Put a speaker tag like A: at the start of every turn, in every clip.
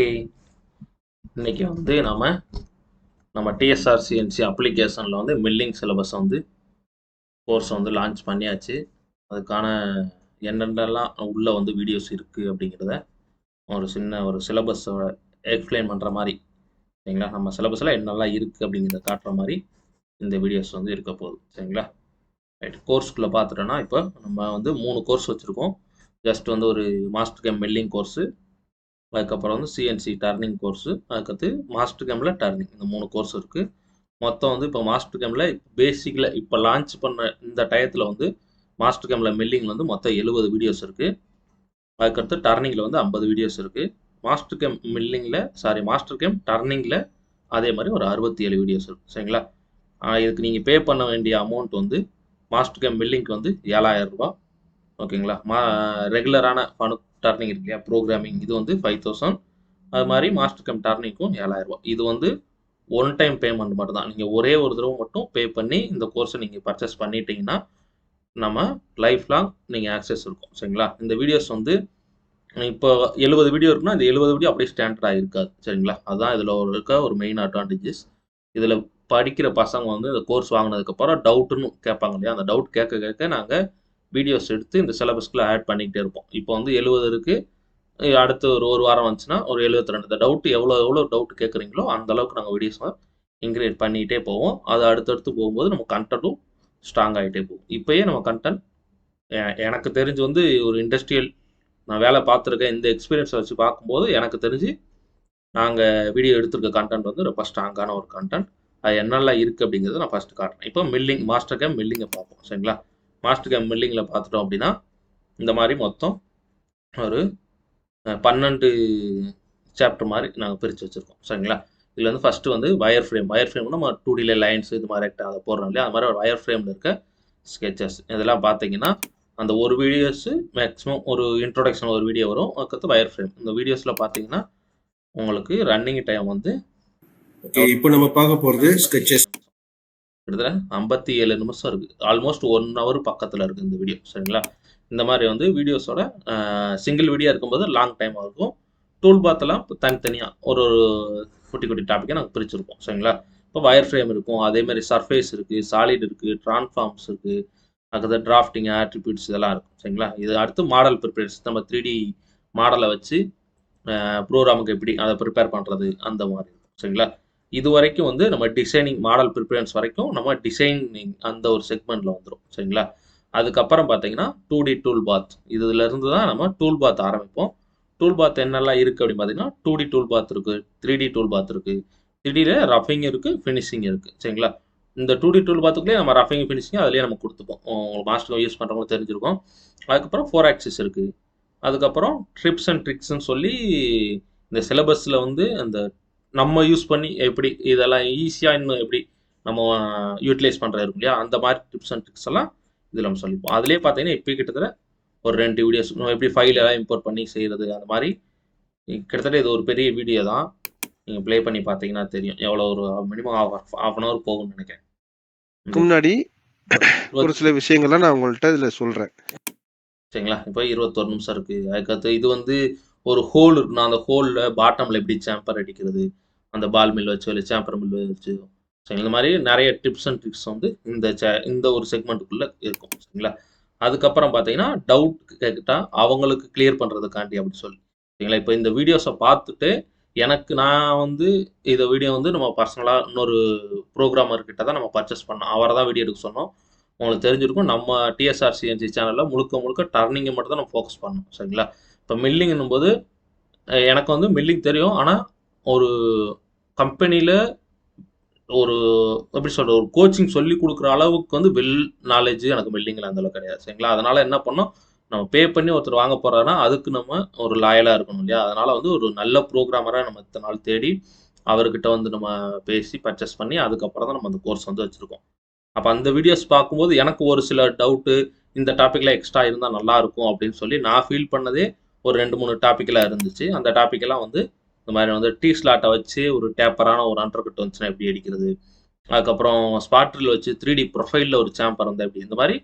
A: Okay. இன்னைக்கு வந்து நம்ம நம்ம டிஎஸ்ஆர்சிஎன்சி அப்ளிகேஷனில் வந்து மில்லிங் சிலபஸ் வந்து கோர்ஸ் வந்து லான்ச் பண்ணியாச்சு. அதுக்கான என்னென்னலாம் உள்ளே வந்து வீடியோஸ் இருக்குது அப்படிங்கிறத ஒரு சின்ன ஒரு சிலபஸோட எக்ஸ்பிளைன் பண்ணுற மாதிரி சரிங்களா? நம்ம சிலபஸில் என்னெல்லாம் இருக்குது அப்படிங்கிறத காட்டுற மாதிரி இந்த வீடியோஸ் வந்து இருக்க போகுது சரிங்களா? ரைட் கோர்ஸ்குள்ளே பார்த்துட்டோன்னா இப்போ நம்ம வந்து மூணு கோர்ஸ் வச்சுருக்கோம். ஜஸ்ட் வந்து ஒரு மாஸ்டர் கேம் மில்லிங் கோர்ஸு அதுக்கப்புறம் வந்து சிஎன்சி டர்னிங் கோர்ஸு அதுக்கடுத்து மாஸ்டர் கேமில் டர்னிங் இந்த மூணு கோர்ஸ் இருக்குது மொத்தம் வந்து இப்போ மாஸ்டர் கேமில் பேசிக்கில் இப்போ லான்ச் பண்ண இந்த டயத்தில் வந்து மாஸ்டர் கேமில் மில்லிங்கில் வந்து மொத்தம் எழுபது வீடியோஸ் இருக்குது அதுக்கடுத்து டர்னிங்கில் வந்து ஐம்பது வீடியோஸ் இருக்குது மாஸ்டர் கேம் மில்லிங்கில் சாரி மாஸ்டர் கேம் டர்னிங்கில் அதே மாதிரி ஒரு அறுபத்தி ஏழு வீடியோஸ் இருக்குது சரிங்களா இதுக்கு நீங்கள் பே பண்ண வேண்டிய அமௌண்ட் வந்து மாஸ்டர் கேம் மில்லிங்க்கு வந்து ஏழாயிரம் ரூபா ஓகேங்களா? மா ரெகுலரான ஃபனு டர்னிங் இருக்கு இல்லையா? ப்ரோக்ராமிங் இது வந்து ஃபைவ் தௌசண்ட் அது மாதிரி மாஸ்டர் கம் டர்னிங்க்கும் ஏழாயிரரூபா இது வந்து ஒன் டைம் பேமெண்ட் மட்டும் தான் நீங்கள் ஒரே ஒரு தடவை மட்டும் பே பண்ணி இந்த கோர்ஸை நீங்கள் பர்ச்சேஸ் பண்ணிட்டீங்கன்னா நம்ம லைஃப் லாங் நீங்கள் ஆக்சஸ் இருக்கும். சரிங்களா? இந்த வீடியோஸ் வந்து இப்போ எழுபது வீடியோ இருக்குன்னா இந்த எழுபது வீடியோ அப்படியே ஸ்டாண்டர்டாக இருக்காது. சரிங்களா? அதுதான் இதில் ஒரு இருக்க ஒரு மெயின் அட்வான்டேஜஸ் இதில் படிக்கிற பசங்க வந்து இந்த கோர்ஸ் வாங்கினதுக்கப்புறம் டவுட்டுன்னு கேட்பாங்க இல்லையா? அந்த டவுட் கேட்க கேட்க நாங்கள் வீடியோஸ் எடுத்து இந்த சிலபஸ்க்குள்ள ஆட் பண்ணிக்கிட்டே இருப்போம். இப்போ வந்து எழுபது இருக்குது அடுத்து ஒரு ஒரு வாரம் வந்துச்சுன்னா ஒரு எழுபத்தி ரெண்டு இந்த டவுட் எவ்வளோ எவ்வளோ டவுட் கேட்குறீங்களோ அந்த அளவுக்கு நாங்கள் வீடியோஸ் இன்க்ரீட் பண்ணிக்கிட்டே போவோம். அது அடுத்தடுத்து போகும்போது நம்ம கண்டென்ட்டும் ஸ்ட்ராங் ஆகிட்டே போகும். இப்போயே நம்ம கண்டென்ட் எனக்கு தெரிஞ்சு வந்து ஒரு இண்டஸ்ட்ரியல் நான் வேலை பார்த்துருக்கேன். இந்த எக்ஸ்பீரியன்ஸை வச்சு பார்க்கும்போது எனக்கு தெரிஞ்சு நாங்கள் வீடியோ எடுத்திருக்க கண்டென்ட் வந்து ரொம்ப ஸ்ட்ராங்கான ஒரு கண்டென்ட் அது என்னெல்லாம் இருக்குது அப்படிங்கிறத நான் ஃபஸ்ட்டு காட்டுறேன். இப்போ மில்லிங் மாஸ்டர் கேம் மில்லிங்கை பார்ப்போம். சரிங்களா? மாஸ்டர் கேம் மில்லிங்கில் பார்த்துட்டோம் அப்படின்னா இந்த மாதிரி மொத்தம் ஒரு பன்னெண்டு சாப்டர் மாதிரி நாங்கள் பிரித்து வச்சுருக்கோம். சரிங்களா? இதில் வந்து ஃபஸ்ட்டு வந்து வயர் ஃப்ரேம் வயர் ஃப்ரேம் நம்ம டூ டிலே லைன்ஸ் இது மாதிரி அதை போடுறோம் இல்லையா? அது மாதிரி ஒரு வயர் ஃப்ரேமில் இருக்க ஸ்கெச்சஸ் இதெல்லாம் பார்த்தீங்கன்னா அந்த ஒரு வீடியோஸு மேக்ஸிமம் ஒரு இன்ட்ரோடக்ஷன் ஒரு வீடியோ வரும். அதுக்கடுத்து வயர் ஃப்ரேம் இந்த வீடியோஸில் பார்த்தீங்கன்னா உங்களுக்கு ரன்னிங் டைம் வந்து
B: ஓகே இப்போ நம்ம பார்க்க போகிறது ஸ்கெச்சஸ்
A: கிட்டத்தட்ட ஐம்பத்தி ஏழு நிமிஷம் இருக்குது ஆல்மோஸ்ட் ஒன் ஹவர் பக்கத்தில் இருக்குது இந்த வீடியோ சரிங்களா? இந்த மாதிரி வந்து வீடியோஸோட சிங்கிள் வீடியோ இருக்கும்போது லாங் டைம் இருக்கும். டூல் பாத்தெல்லாம் தனித்தனியாக ஒரு ஒரு குட்டி குட்டி டாப்பிக்கை நாங்கள் பிரிச்சிருப்போம் சரிங்களா? இப்போ வயர் ஃப்ரேம் இருக்கும் அதேமாதிரி சர்ஃபேஸ் இருக்குது சாலிட் இருக்குது ட்ரான்ஸ்ஃபார்ம்ஸ் இருக்குது அதுக்கடுத்து டிராஃப்டிங் ஆட்ரிபியூட்ஸ் இதெல்லாம் இருக்கும் சரிங்களா? இது அடுத்து மாடல் ப்ரிப்பேர்ஸ் நம்ம த்ரீ டி மாடலை வச்சு ப்ரோக்ராமுக்கு எப்படி அதை ப்ரிப்பேர் பண்ணுறது அந்த மாதிரி இருக்கும் சரிங்களா? இது வரைக்கும் வந்து நம்ம டிசைனிங் மாடல் ப்ரிப்பரன்ஸ் வரைக்கும் நம்ம டிசைனிங் அந்த ஒரு செக்மெண்ட்டில் வந்துடும் சரிங்களா? அதுக்கப்புறம் பார்த்தீங்கன்னா டூ டி டூல் பாத் இதுலேருந்து தான் நம்ம டூல் பாத் ஆரம்பிப்போம். டூல் பாத் என்னெல்லாம் இருக்குது அப்படின்னு பார்த்தீங்கன்னா டூ டி டூல் பாத் இருக்குது த்ரீ டி டூல் பாத் இருக்குது த்ரீடியில் ரஃபிங் இருக்குது ஃபினிஷிங் இருக்குது சரிங்களா? இந்த டூ டி டூல் பாத்துக்குள்ளே நம்ம ரஃபிங் ஃபினிஷிங் அதுலேயே நம்ம கொடுத்துப்போம். உங்களுக்கு மாஸ்டர் யூஸ் பண்ணுறவங்களும் தெரிஞ்சிருக்கோம். அதுக்கப்புறம் ஃபோர் ஆக்சிஸ் இருக்குது அதுக்கப்புறம் ட்ரிப்ஸ் அண்ட் ட்ரிக்ஸ்ன்னு சொல்லி இந்த சிலபஸில் வந்து அந்த நம்ம யூஸ் பண்ணி எப்படி இதெல்லாம் ஈஸியாக இன்னும் எப்படி நம்ம யூட்டிலைஸ் பண்ணுறது இருக்கும் இல்லையா? அந்த மாதிரி டிப்ஸ் அண்ட் ட்ரிக்ஸ் எல்லாம் இதில் நம்ம சொல்லிப்போம். அதுலேயே பார்த்தீங்கன்னா இப்போ கிட்டத்தட்ட ஒரு ரெண்டு வீடியோஸ் நம்ம எப்படி ஃபைல் எல்லாம் இம்போர்ட் பண்ணி செய்கிறது அந்த மாதிரி கிட்டத்தட்ட இது ஒரு பெரிய வீடியோ தான். நீங்கள் ப்ளே பண்ணி பார்த்தீங்கன்னா தெரியும். எவ்வளோ ஒரு minimum half half an hour போகும்னு நினைக்கிறேன்.
C: முன்னாடி ஒரு சில விஷயங்கள்லாம் நான் உங்கள்கிட்ட இதில் சொல்கிறேன்
A: சரிங்களா? இப்போ இருபத்தொரு நிமிஷம் இருக்குது அதுக்கடுத்து இது வந்து ஒரு ஹோல் இருக்குன்னா அந்த ஹோலில் பாட்டமில் எப்படி சாம்பர் அடிக்கிறது அந்த பால் மில் வச்சு இல்லை சாம்பர் மில் வச்சு. சரிங்களா இந்த மாதிரி நிறைய டிப்ஸ் அண்ட் ட்ரிக்ஸ் வந்து இந்த சே இந்த ஒரு செக்மெண்ட்டுக்குள்ளே இருக்கும் சரிங்களா? அதுக்கப்புறம் பார்த்தீங்கன்னா டவுட் கேட்டால் அவங்களுக்கு கிளியர் பண்ணுறதுக்காண்டி அப்படி சொல்லி சரிங்களா? இப்போ இந்த வீடியோஸை பார்த்துட்டு எனக்கு நான் வந்து இந்த வீடியோ வந்து நம்ம பர்சனலாக இன்னொரு ப்ரோக்ராமர் கிட்ட தான் நம்ம பர்ச்சேஸ் பண்ணோம் அவரை தான் வீடியோ எடுக்க சொன்னோம். உங்களுக்கு தெரிஞ்சிருக்கும் நம்ம டிஎஸ்ஆர்சிஎன்சி சேனலில் முழுக்க முழுக்க டர்னிங்கை மட்டும் தான் நம்ம ஃபோக்கஸ் பண்ணோம் சரிங்களா? இப்போ மில்லிங்னும் போது எனக்கு வந்து மில்லிங் தெரியும். ஆனால் ஒரு கம்பெனியில் ஒரு எப்படி சொல்கிற ஒரு கோச்சிங் சொல்லி கொடுக்குற அளவுக்கு வந்து வெல் நாலேஜ் எனக்கு மில்லிங்கில் அந்தளவுக்கு கிடையாது. சரிங்களா? அதனால் என்ன பண்ணோம்? நம்ம பே பண்ணி ஒருத்தர் வாங்க போகிறாருன்னா அதுக்கு நம்ம ஒரு லாயலாக இருக்கணும் இல்லையா? அதனால் வந்து ஒரு நல்ல ப்ரோக்ராமராக நம்ம இத்தனை நாள் தேடி அவர்கிட்ட வந்து நம்ம பேசி பர்ச்சேஸ் பண்ணி அதுக்கப்புறம் தான் நம்ம அந்த கோர்ஸ் வந்து வச்சுருக்கோம். அப்போ அந்த வீடியோஸ் பார்க்கும்போது எனக்கு ஒரு சில டவுட்டு இந்த டாப்பிக்கில் எக்ஸ்ட்ரா இருந்தால் நல்லாயிருக்கும் அப்படின்னு சொல்லி நான் ஃபீல் பண்ணதே ஒரு ரெண்டு மூணு டாப்பிக்கெல்லாம் இருந்துச்சு. அந்த டாப்பிக்கெல்லாம் வந்து இந்த மாதிரி வந்து டீ ஸ்லாட்டை வச்சு ஒரு டேப்பரான ஒரு அண்டர் கட் வந்துச்சுன்னா எப்படி அடிக்கிறது? அதுக்கப்புறம் ஸ்பாட்ரில் வச்சு த்ரீ டி ப்ரொஃபைலில் ஒரு சாம்பர் இருந்தால் எப்படி? இந்த மாதிரி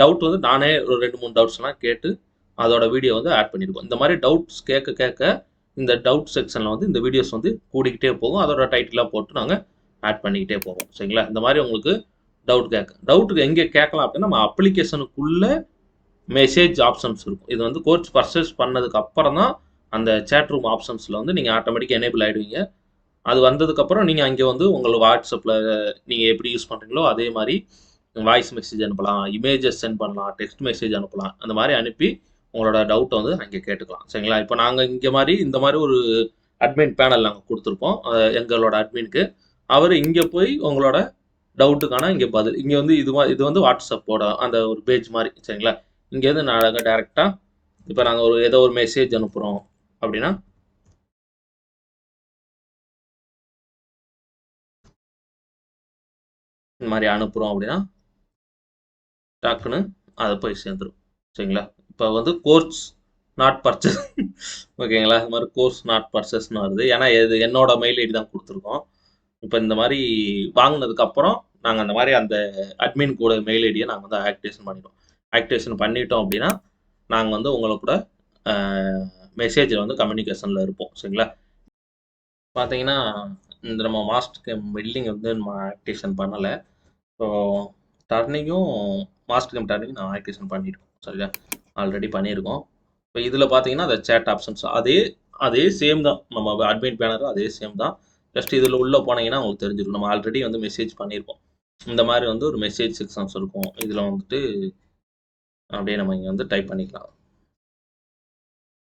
A: டவுட் வந்து நானே ஒரு ரெண்டு மூணு டவுட்ஸ்லாம் கேட்டு அதோட வீடியோ வந்து ஆட் பண்ணியிருக்கோம் இந்த மாதிரி டவுட்ஸ் கேட்க கேட்க இந்த டவுட் செக்ஷனில் வந்து இந்த வீடியோஸ் வந்து கூடிக்கிட்டே போகும். அதோட டைட்டிலாக போட்டு நாங்கள் ஆட் பண்ணிக்கிட்டே போவோம். சரிங்களா? இந்த மாதிரி உங்களுக்கு டவுட் கேட்க டவுட்டுக்கு எங்கே கேட்கலாம் அப்படின்னா நம்ம அப்ளிகேஷனுக்குள்ளே மெசேஜ் ஆப்ஷன்ஸ் இருக்கும். இது வந்து கோர்ஸ் பர்ச்சேஸ் பண்ணதுக்கு அப்புறம் தான் அந்த சேட் ரூம் ஆப்ஷன்ஸில் வந்து நீங்கள் ஆட்டோமேட்டிக்காக எனேபிள் ஆகிடுவீங்க அது வந்ததுக்கப்புறம் நீங்கள் அங்கே வந்து உங்கள் வாட்ஸ்அப்பில் நீங்கள் எப்படி யூஸ் பண்ணுறீங்களோ அதே மாதிரி வாய்ஸ் மெசேஜ் அனுப்பலாம் இமேஜஸ் சென்ட் பண்ணலாம் டெக்ஸ்ட் மெசேஜ் அனுப்பலாம் அந்த மாதிரி அனுப்பி உங்களோட டவுட்டை வந்து அங்கே கேட்டுக்கலாம். சரிங்களா? இப்போ நாங்கள் இங்கே மாதிரி இந்த மாதிரி ஒரு அட்மின் பேனல் நாங்கள் கொடுத்துருப்போம் எங்களோட அட்மினுக்கு அவர் இங்கே போய் உங்களோட டவுட்டுக்கான இங்கே பதில் இங்கே வந்து இது மா- இது வந்து வாட்ஸ்அப்போட அந்த ஒரு பேஜ் மாதிரி சரிங்களா? இங்கேருந்து நாங்கள் டேரெக்டாக இப்போ நாங்கள் ஒரு ஏதோ ஒரு மெசேஜ் அனுப்புகிறோம் அப்படின்னா இந்த மாதிரி அனுப்புகிறோம் அப்படின்னா டக்குன்னு அதை போய் சேர்ந்துரும். சரிங்களா? இப்போ வந்து கோர்ஸ் நாட் பர்ச்சஸ் ஓகேங்களா? இது மாதிரி கோர்ஸ் நாட் பர்ச்சஸ்னு வருது. ஏன்னா இது என்னோட மெயில் ஐடி தான் கொடுத்துருக்கோம். இப்போ இந்த மாதிரி வாங்கினதுக்கப்புறம் நாங்கள் அந்த மாதிரி அந்த அட்மின் கூட மெயில் ஐடியை நாங்கள் வந்து ஆக்டிவேஷன் பண்ணிடுவோம். ஆக்டிவேஷன் பண்ணிட்டோம் அப்படின்னா நாங்கள் வந்து உங்களை கூட மெசேஜில் வந்து கம்யூனிகேஷனில் இருப்போம். சரிங்களா? பார்த்தீங்கன்னா இந்த நம்ம மாஸ்டருக்கு கேம் பில்டிங் வந்து நம்ம ஆக்டிவேஷன் பண்ணலை. ஸோ டர்னிங்கும் மாஸ்டர் கேம் டர்னிங் நான் ஆக்டிவேஷன் பண்ணியிருக்கோம் சரியா ஆல்ரெடி பண்ணியிருக்கோம் இப்போ இதில் பார்த்தீங்கன்னா அந்த சேட் ஆப்ஷன்ஸ் அதே அதே சேம் தான். நம்ம அட்மிட் பேனரும் அதே சேம் தான். ஜஸ்ட் இதில் உள்ளே போனீங்கன்னா உங்களுக்கு தெரிஞ்சிருக்கும் நம்ம ஆல்ரெடி வந்து மெசேஜ் பண்ணியிருக்கோம் இந்த மாதிரி வந்து ஒரு மெசேஜ் செக்ஷன்ஸ் இருக்கும். இதில் வந்துட்டு அப்படியே நம்ம இங்கே வந்து டைப் பண்ணிக்கலாம்.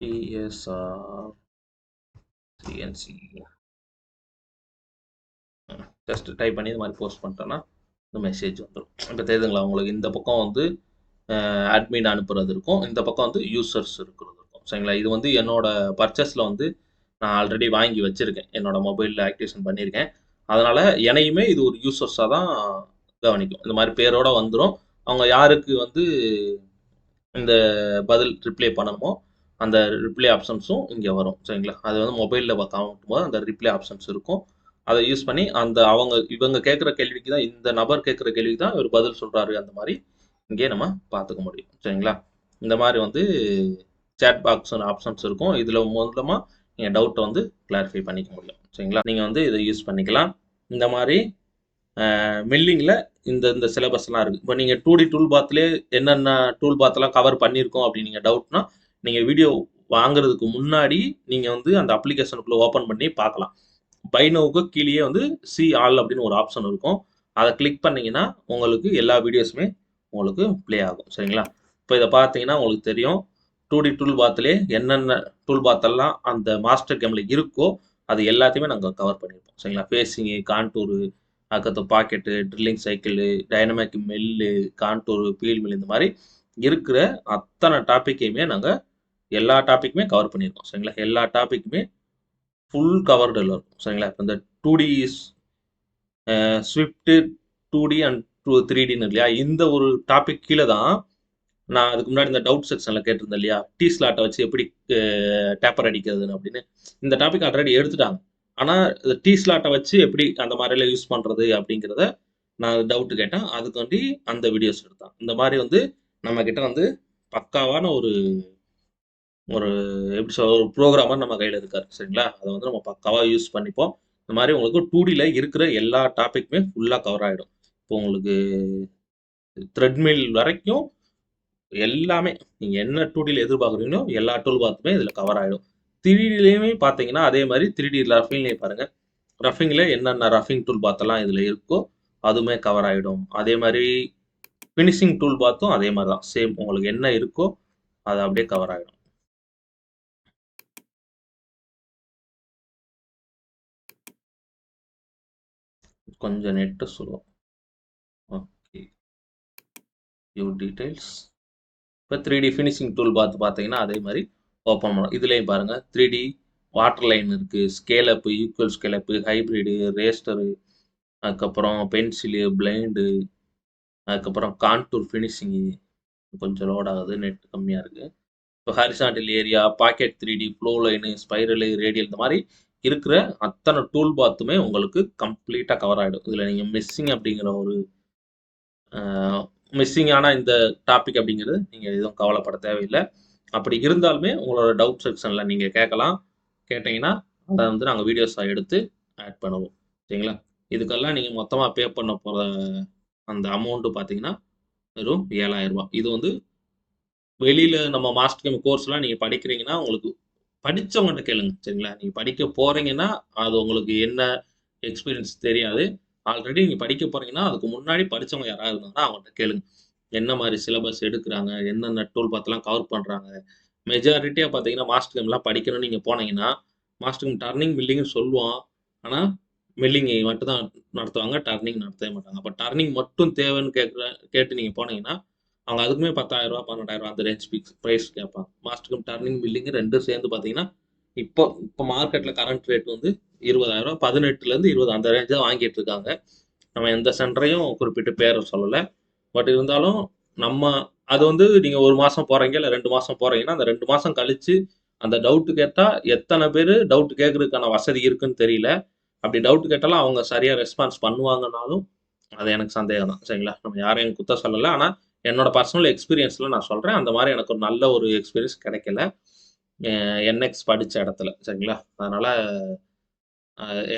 A: பிஎஸ்ஆர் சிஎன்சி ஜஸ்ட் டைப் பண்ணி இது மாதிரி போஸ்ட் பண்ணிட்டோன்னா இந்த மெசேஜ் வந்துடும் இப்போ தெரியுதுங்களா? உங்களுக்கு இந்த பக்கம் வந்து அட்மின் அனுப்புறது இருக்கும். இந்த பக்கம் வந்து யூசர்ஸ் இருக்கிறது இருக்கும். சரிங்களா? இது வந்து என்னோட பர்ச்சேஸில் வந்து நான் ஆல்ரெடி வாங்கி வச்சுருக்கேன். என்னோட மொபைலில் ஆக்டிவேஷன் பண்ணியிருக்கேன் அதனால் என்னையுமே இது ஒரு யூசர்ஸாக தான் கவனிக்கும். இந்த மாதிரி பேரோட வந்துடும் அவங்க யாருக்கு வந்து இந்த பதில் ரிப்ளை பண்ணணுமோ அந்த ரிப்ளை ஆப்ஷன்ஸும் இங்கே வரும் சரிங்களா? அது வந்து மொபைலில் காட்டும் போது அந்த ரிப்ளை ஆப்ஷன்ஸ் இருக்கும். அதை யூஸ் பண்ணி அந்த அவங்க இவங்க கேட்குற கேள்விக்கு தான் இந்த நபர் கேட்குற கேள்விக்கு தான் இவர் பதில் சொல்கிறாரு அந்த மாதிரி இங்கே நம்ம பார்த்துக்க முடியும் சரிங்களா? இந்த மாதிரி வந்து சேட் பாக்ஸ் ஆப்ஷன்ஸ் இருக்கும். இதில் மூலமாக நீங்கள் டவுட்டை வந்து கிளாரிஃபை பண்ணிக்க முடியும் சரிங்களா? நீங்கள் வந்து இதை யூஸ் பண்ணிக்கலாம். இந்த மாதிரி மில்லிங்கில் இந்த இந்த சிலபஸ்லாம் இருக்குது இப்போ நீங்கள் டூ டி டூல் பாத்லேயே என்னென்ன டூல் பாத்தெல்லாம் கவர் பண்ணியிருக்கோம் அப்படின்னு நீங்கள் டவுட்னா நீங்கள் வீடியோ வாங்குறதுக்கு முன்னாடி நீங்கள் வந்து அந்த அப்ளிகேஷனுக்குள்ளே ஓப்பன் பண்ணி பார்க்கலாம். பைனோவுக்கு கீழேயே வந்து சி ஆல் அப்படின்னு ஒரு ஆப்ஷன் இருக்கும். அதை கிளிக் பண்ணீங்கன்னா உங்களுக்கு எல்லா வீடியோஸுமே உங்களுக்கு ப்ளே ஆகும். சரிங்களா? இப்போ இதை பார்த்தீங்கன்னா உங்களுக்கு தெரியும். டூ டி டூல் பாத்லேயே என்னென்ன டூல் பாத்தெல்லாம் அந்த மாஸ்டர் கேமில் இருக்கோ அது எல்லாத்தையுமே நாங்கள் கவர் பண்ணியிருப்போம். சரிங்களா? ஃபேஸிங்கு கான்டூரு அதுக்கடுத்து pocket drilling cycle dynamic mill contour peel mill இந்த மாதிரி இருக்கிற அத்தனை டாப்பிக்கையுமே நாங்கள் எல்லா டாப்பிக்குமே கவர் பண்ணியிருக்கோம் சரிங்களா? எல்லா டாப்பிக்குமே ஃபுல் கவர்டில் இருக்கும். சரிங்களா? இப்போ இந்த two D swift two D and two three டின்னு இல்லையா? இந்த ஒரு டாபிக் கீழே தான் நான் அதுக்கு முன்னாடி இந்த டவுட் செக்ஷனில் கேட்டிருந்தேன் இல்லையா? டீ ஸ்லாட்டை வச்சு எப்படி டேப்பர் அடிக்கிறதுன்னு அப்படின்னு. இந்த டாபிக் ஆல்ரெடி எடுத்துட்டாங்க. ஆனால் டீ ஸ்லாட்டை வச்சு எப்படி அந்த மாதிரிலாம் யூஸ் பண்ணுறது அப்படிங்கிறத நான் டவுட் கேட்டேன். அதுக்கு வந்து அந்த வீடியோஸ் எடுத்தேன். இந்த மாதிரி வந்து நம்ம கிட்ட வந்து பக்காவான ஒரு ஒரு எப்படி சொல்ல ஒரு ப்ரோக்ராமர் நம்ம கையில் இருக்காரு. சரிங்களா? அதை வந்து நம்ம பக்காவாக யூஸ் பண்ணிப்போம். இந்த மாதிரி உங்களுக்கு டூ டியில் இருக்கிற எல்லா டாப்பிக்குமே ஃபுல்லாக கவர் ஆகிடும் இப்போ உங்களுக்கு த்ரெட்மில் வரைக்கும் எல்லாமே நீங்கள் என்ன டூ டியில் எதிர்பார்க்குறீங்களோ எல்லா டூல் பார்த்துமே இதில் கவர் ஆகிடும் த்ரீடிலையுமே பார்த்தீங்கன்னா அதே மாதிரி த்ரீ டி ரஃபிங்லேயே பாருங்கள் ரஃபிங்கில் என்னென்ன ரஃபிங் டூல் பார்த்தெல்லாம் இதில் இருக்கோ அதுவுமே கவர் ஆகிடும் அதே மாதிரி ஃபினிஷிங் டூல் பார்த்தும் அதே மாதிரி தான் சேம் உங்களுக்கு என்ன இருக்கோ அது அப்படியே கவர் ஆகிடும் கொஞ்சம் நெட்டு சொல்லுவோம் ஓகே யூ டீடைல்ஸ் இப்போ த்ரீ டி ஃபினிஷிங் டூல் பார்த்து பார்த்தீங்கன்னா அதே மாதிரி ஓப்பன் பண்ணும் இதுலேயும் பாருங்கள் த்ரீ டி வாட்டர் லைன் இருக்குது ஸ்கேலப்பு ஈக்குவல் ஸ்கேலப்பு ஹைப்ரிடு ரேஸ்டரு அதுக்கப்புறம் பென்சிலு பிளைண்டு அதுக்கப்புறம் கான்டூர் ஃபினிஷிங்கு கொஞ்சம் லோட் ஆகுது நெட் கம்மியாக இருக்குது இப்போ ஹரிசாண்டில் area pocket three D flow line spiral radial இந்த மாதிரி இருக்கிற அத்தனை டூல் பாத்துமே உங்களுக்கு கம்ப்ளீட்டாக கவர் ஆகிடும் இதில் நீங்கள் மிஸ்ஸிங் அப்படிங்கிற ஒரு மிஸ்ஸிங்கான இந்த டாபிக் அப்படிங்கிறது நீங்கள் எதுவும் கவலைப்பட தேவையில்லை. அப்படி இருந்தாலுமே உங்களோட டவுட் செக்ஷனில் நீங்கள் கேட்கலாம். கேட்டிங்கன்னா அதை வந்து நாங்கள் வீடியோஸாக எடுத்து ஆட் பண்ணுவோம். சரிங்களா? இதுக்கெல்லாம் நீங்கள் மொத்தமாக பே பண்ண போகிற அந்த அமௌண்ட்டு பார்த்தீங்கன்னா வெறும் ஏழாயிரம் ரூபாய். இது வந்து வெளியில் நம்ம மாஸ்டர் கேம் கோர்ஸ்லாம் நீங்கள் படிக்கிறீங்கன்னா உங்களுக்கு படித்தவங்கள்ட்ட கேளுங்க. சரிங்களா? நீங்கள் படிக்க போகிறீங்கன்னா அது உங்களுக்கு என்ன எக்ஸ்பீரியன்ஸ் தெரியாது. ஆல்ரெடி நீங்கள் படிக்க போகிறீங்கன்னா அதுக்கு முன்னாடி படித்தவங்க யாராவது இருந்தாங்கன்னா அவங்கள்ட்ட கேளுங்க. என்ன மாதிரி சிலபஸ் எடுக்கிறாங்க எந்தெந்த டூல் பார்த்துலாம் கவர் பண்ணுறாங்க மெஜாரிட்டியாக பார்த்தீங்கன்னா மாஸ்டர் கேம்லாம் படிக்கணும்னு நீங்கள் போனீங்கன்னா மாஸ்டர் கேம் டர்னிங் பில்லிங்னு சொல்லுவான். ஆனால் மில்லிங்கை மட்டும் தான் நடத்துவாங்க டர்னிங் நடத்தவே மாட்டாங்க. அப்போ டர்னிங் மட்டும் தேவைன்னு கேட்குற கேட்டு நீங்கள் போனீங்கன்னா அவங்க அதுக்குமே பத்தாயிரம் ரூபா பன்னெண்டாயிரம் ரூபா அந்த ரேஞ்ச் பிக்ஸ் ப்ரைஸ் கேட்பாங்க. மாஸ்டர் டர்னிங் பில்லிங் ரெண்டும் சேர்ந்து பார்த்தீங்கன்னா இப்போ இப்போ மார்க்கெட்டில் கரண்ட் ரேட் வந்து இருபதாயிரம் பதினெட்டுலேருந்து இருபது அந்த ரேஞ்ச் தான் வாங்கிட்டு இருக்காங்க. நம்ம எந்த சென்டரையும் குறிப்பிட்டு பேரை சொல்லலை. பட் இருந்தாலும் நம்ம அது வந்து நீங்கள் ஒரு மாதம் போகிறீங்க இல்லை ரெண்டு மாதம் போகிறீங்கன்னா அந்த ரெண்டு மாதம் கழிச்சு அந்த டவுட்டு கேட்டால் எத்தனை பேர் டவுட் கேட்கறதுக்கான வசதி இருக்குன்னு தெரியல. அப்படி டவுட் கேட்டாலும் அவங்க சரியாக ரெஸ்பான்ஸ் பண்ணுவாங்கனாலும் அது எனக்கு சந்தேகம் தான் சரிங்களா? நம்ம யாரையும் குத்த சொல்லலை. ஆனால் என்னோட பர்சனல் எக்ஸ்பீரியன்ஸில் நான் சொல்கிறேன் அந்த மாதிரி எனக்கு ஒரு நல்ல ஒரு எக்ஸ்பீரியன்ஸ் கிடைக்கல. என்எக்ஸ் படித்த இடத்துல. சரிங்களா? அதனால்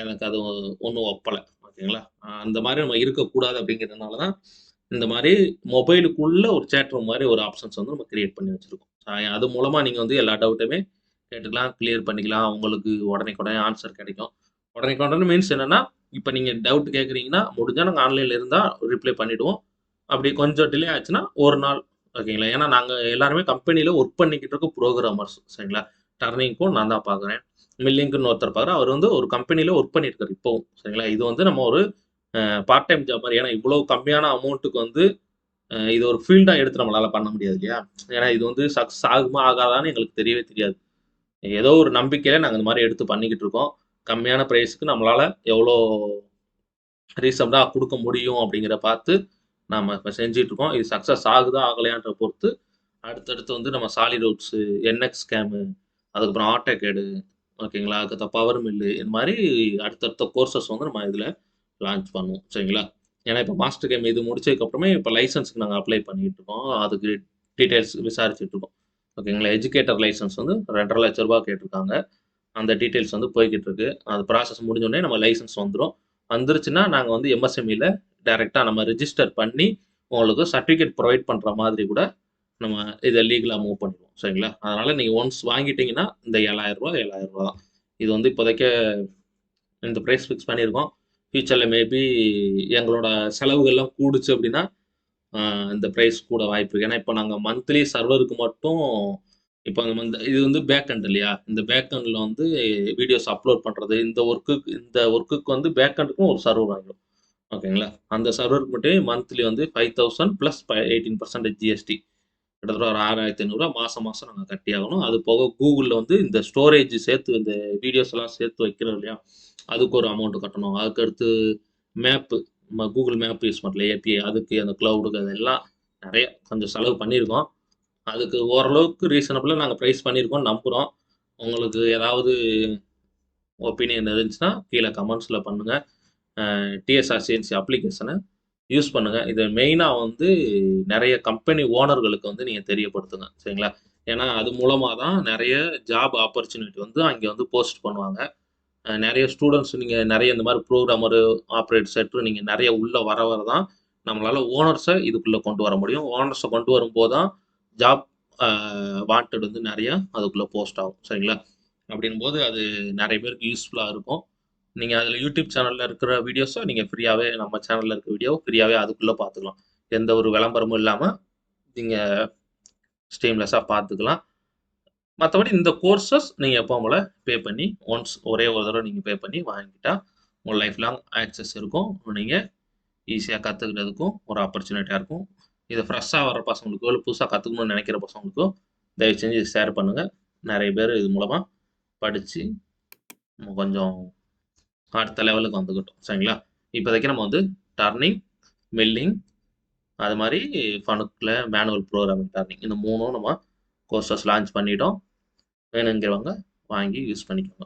A: எனக்கு அது ஒன்றும் ஒப்பலை. ஓகேங்களா? அந்த மாதிரி நம்ம இருக்கக்கூடாது அப்படிங்கிறதுனால தான் இந்த மாதிரி மொபைலுக்குள்ள ஒரு சேட் ரூம் மாதிரி ஒரு ஆப்ஷன்ஸ் வந்து நம்ம கிரியேட் பண்ணி வச்சுருக்கோம். அது மூலமாக நீங்கள் வந்து எல்லா டவுட்டுமே கேட்டுக்கலாம் கிளியர் பண்ணிக்கலாம். உங்களுக்கு உடனே உடனே ஆன்சர் கிடைக்கும். உடனே உடனே மீன்ஸ் என்னென்னா இப்போ நீங்கள் டவுட் கேட்குறீங்கன்னா முடிஞ்சால் நாங்கள் ஆன்லைனில் இருந்தால் ரிப்ளை பண்ணிவிடுவோம் அப்படி கொஞ்சம் டிலே ஆச்சுன்னா ஒரு நாள் ஓகேங்களா ஏன்னா நாங்கள் எல்லாருமே கம்பெனியில் ஒர்க் பண்ணிக்கிட்டு இருக்க ப்ரோக்ராமர்ஸ் சரிங்களா? டர்னிங்க்கும் நான் தான் பார்க்குறேன் மில்லிங்க்குன்னு ஒருத்தர் பார்க்குறேன் அவர் வந்து ஒரு கம்பெனியில் ஒர்க் பண்ணியிருக்காரு இப்போவும் சரிங்களா? இது வந்து நம்ம ஒரு பார்ட் டைம் ஜாப் மாதிரி. ஏன்னா இவ்வளோ கம்மியான அமௌண்ட்டுக்கு வந்து இது ஒரு ஃபீல்டாக எடுத்து நம்மளால் பண்ண முடியாது இல்லையா? ஏன்னா இது வந்து சக்ஸஸ் ஆகுமா ஆகாதான்னு எங்களுக்கு தெரியவே தெரியாது. ஏதோ ஒரு நம்பிக்கையில் நாங்கள் இந்த மாதிரி எடுத்து பண்ணிக்கிட்டு இருக்கோம். கம்மியான ப்ரைஸுக்கு நம்மளால் எவ்வளோ ரீசனாக கொடுக்க முடியும் அப்படிங்கிற பார்த்து நாம் இப்போ செஞ்சிட்ருக்கோம் இது சக்ஸஸ் ஆகுதா ஆகலையான்ற பொறுத்து அடுத்தடுத்து வந்து நம்ம சாலிட் அவுட்ஸு என்எக்ஸ் ஸ்கேமு அதுக்கப்புறம் ஆட்டோகேடு ஓகேங்களா? அதுக்கப்புறம் பவர் மில்லு இந்த மாதிரி அடுத்தடுத்த கோர்சஸ் வந்து நம்ம இதில் லான்ச் பண்ணுவோம் சரிங்களா? ஏன்னா இப்போ மாஸ்டர் கேம் இது முடிச்சதுக்கப்புறமே இப்போ லைசன்ஸுக்கு நாங்கள் அப்ளை பண்ணிகிட்டு இருக்கோம். அதுக்கு டீட்டெயில்ஸ் விசாரிச்சுட்டு இருக்கோம். ஓகேங்களா? எஜுகேட்டர் லைசன்ஸ் வந்து ரெண்டரை லட்ச ரூபா கேட்டிருக்காங்க. அந்த டீட்டெயில்ஸ் வந்து போய்கிட்டு இருக்கு. அந்த ப்ராசஸ் முடிஞ்சோடனே நம்ம லைசன்ஸ் வந்துடும் வந்துருச்சுன்னா நாங்கள் வந்து எம்எஸ்எம்இல டைரெக்டாக நம்ம ரிஜிஸ்டர் பண்ணி உங்களுக்கு சர்டிஃபிகேட் ப்ரொவைட் பண்ணுற மாதிரி கூட நம்ம இதை லீகலாக மூவ் பண்ணிடுவோம். சரிங்களா? அதனால் நீங்கள் ஒன்ஸ் வாங்கிட்டீங்கன்னா இந்த ஏழாயிரம் ரூபா ஏழாயிரம் ரூபா தான். இது வந்து இப்போதைக்கு இந்த ப்ரைஸ் ஃபிக்ஸ் பண்ணியிருக்கோம். ஃபியூச்சரில் மேபி எங்களோட செலவுகள்லாம் கூடுச்சு அப்படின்னா இந்த ப்ரைஸ் கூட வாய்ப்பு ஏன்னா இப்போ நாங்கள் மந்த்லி சர்வருக்கு மட்டும் இப்போ இந்த இது வந்து பேக் அண்ட் இல்லையா? இந்த பேக்கண்டில் வந்து வீடியோஸ் அப்லோட் பண்ணுறது இந்த ஒர்க்குக்கு இந்த ஒர்க்குக்கு வந்து பேக்கண்டுக்கும் ஒரு சர்வர் வாங்கிடும். ஓகேங்களா அந்த சர்வருக்கு மட்டும் மந்த்லி வந்து five thousand plus eighteen percentage GST கிட்டத்தட்ட ஒரு ஆறாயிரத்தி ஐநூறுரூவா மாதம் மாதம் நாங்கள் கட்டி ஆகணும் அது போக கூகுளில் வந்து இந்த ஸ்டோரேஜ் சேர்த்து இந்த வீடியோஸ் எல்லாம் சேர்த்து வைக்கிறோம் இல்லையா? அதுக்கு ஒரு அமௌண்ட் கட்டணும். அதுக்கடுத்து மேப்பு நம்ம கூகுள் மேப் யூஸ் பண்ணல ஏபிஐ அதுக்கு அந்த க்ளவுடுக்கு அதெல்லாம் நிறைய கொஞ்சம் செலவு பண்ணியிருக்கோம். அதுக்கு ஓரளவுக்கு ரீசனபிளாக நாங்கள் ப்ரைஸ் பண்ணியிருக்கோம் நம்புகிறோம் உங்களுக்கு ஏதாவது ஒப்பீனியன் இருந்துச்சுன்னா கீழே கமெண்ட்ஸில் பண்ணுங்கள் டிஎஸ்ஆர்சிஎன்சி அப்ளிகேஷனை யூஸ் பண்ணுங்கள் இது மெயினாக வந்து நிறைய கம்பெனி ஓனர்களுக்கு வந்து நீங்கள் தெரியப்படுத்துங்க. சரிங்களா? ஏன்னா அது மூலமாக தான் நிறைய ஜாப் ஆப்பர்ச்சுனிட்டி வந்து அங்கே வந்து போஸ்ட் பண்ணுவாங்க. நிறைய ஸ்டூடெண்ட்ஸ் நீங்கள் நிறைய இந்த மாதிரி ப்ரோக்ராமரு ஆப்ரேட் செட்ரு நீங்கள் நிறைய உள்ளே வர வர தான் நம்மளால் ஓனர்ஸை இதுக்குள்ளே கொண்டு வர முடியும். ஓனர்ஸை கொண்டு வரும்போது தான் ஜாப் வாண்டட் வந்து நிறையா அதுக்குள்ளே போஸ்ட் ஆகும். சரிங்களா? அப்படின்னும் போது அது நிறைய பேருக்கு யூஸ்ஃபுல்லாக இருக்கும். நீங்கள் அதில் யூடியூப் சேனலில் இருக்கிற வீடியோஸோ நீங்கள் ஃப்ரீயாகவே நம்ம சேனலில் இருக்க வீடியோ ஃப்ரீயாகவே அதுக்குள்ளே பார்த்துக்கலாம் எந்த ஒரு விளம்பரமும் இல்லாமல் நீங்கள் ஸ்ட்ரீம்லெஸ்ஸாக பார்த்துக்கலாம் மற்றபடி இந்த கோர்சஸ் நீங்கள் எப்போ போல் பே பண்ணி ஒன்ஸ் ஒரே ஒரு தடவை நீங்கள் பே பண்ணி வாங்கிட்டா உங்கள் லைஃப் லாங் ஆக்சஸ் இருக்கும். நீங்கள் ஈஸியாக கற்றுக்கிறதுக்கும் ஒரு ஆப்பர்ச்சுனிட்டியாக இருக்கும். இதை ஃப்ரெஷ்ஷாக வர பசங்களுக்கோ இல்லை புதுசாக கற்றுக்கணும்னு நினைக்கிற பசங்களுக்கோ தயவு செஞ்சு ஷேர் பண்ணுங்கள் நிறைய பேர் இது மூலமாக படித்து கொஞ்சம் அடுத்த லெவலுக்கு வந்துக்கிட்டோம். சரிங்களா? இப்போதைக்கு நம்ம வந்து டர்னிங் மில்லிங் அது மாதிரி ஃபனுக்கில் மேனுவல் ப்ரோக்ராமிங் டர்னிங் இந்த மூணும் நம்ம கோர்சஸ் லான்ச் பண்ணிட்டோம். வேணுங்கிறவங்க வாங்கி யூஸ் பண்ணிக்கோங்க.